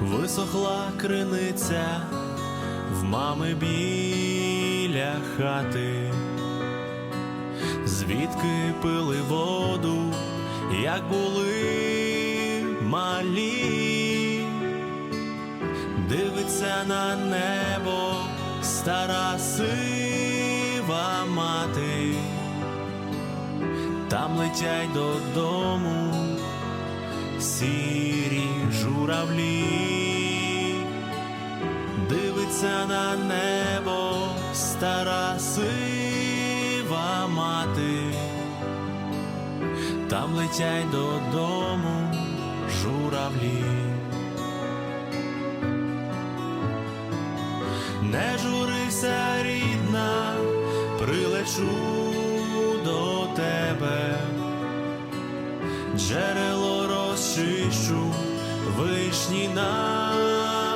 висохла криниця в мами біля хати, звідки пили воду, як були малі, дивиться на небо стара сива мати, там летять додому сірі журавлі, дивиться на небо стара сива мати, там летять додому журавлі. Не журися, рідна, прилечу до тебе. Джерело розчищу, вишні напою,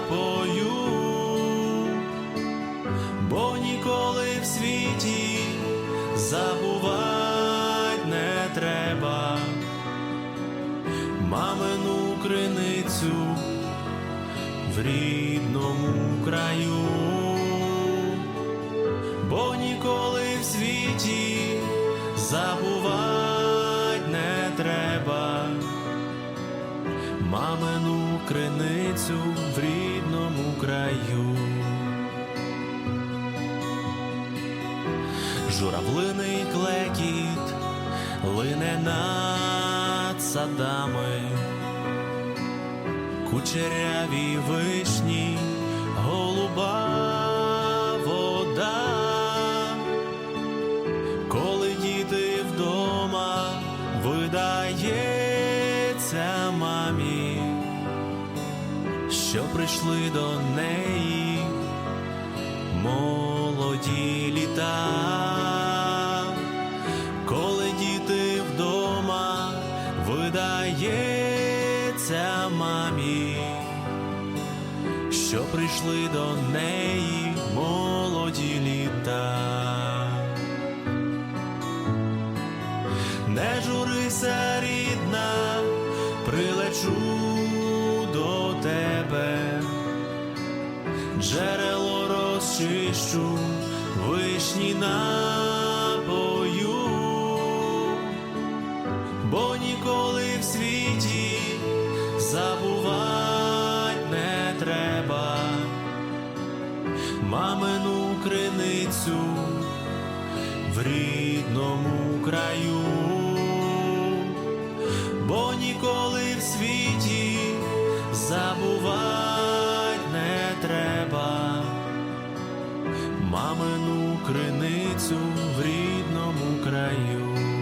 бо ніколи в світі забувать не треба. Мамину криницю в рідному краю, бо ніколи в світі забувать не треба мамину криницю в рідному краю. Журавлиний клекіт лине над садами, кучеряві вишні, голуба вода. Коли діти вдома видається мамі, що прийшли до неї? Молоді літа, коли діти вдома видається мамі, що прийшли до неї? Молоді літа. Не журися, рідна, прилечу джерело розчищу, вишні напою, бо ніколи в світі забувать не треба. Мамину криницю в рідному краю, бо ніколи в світі мамину криницю в рідному краю.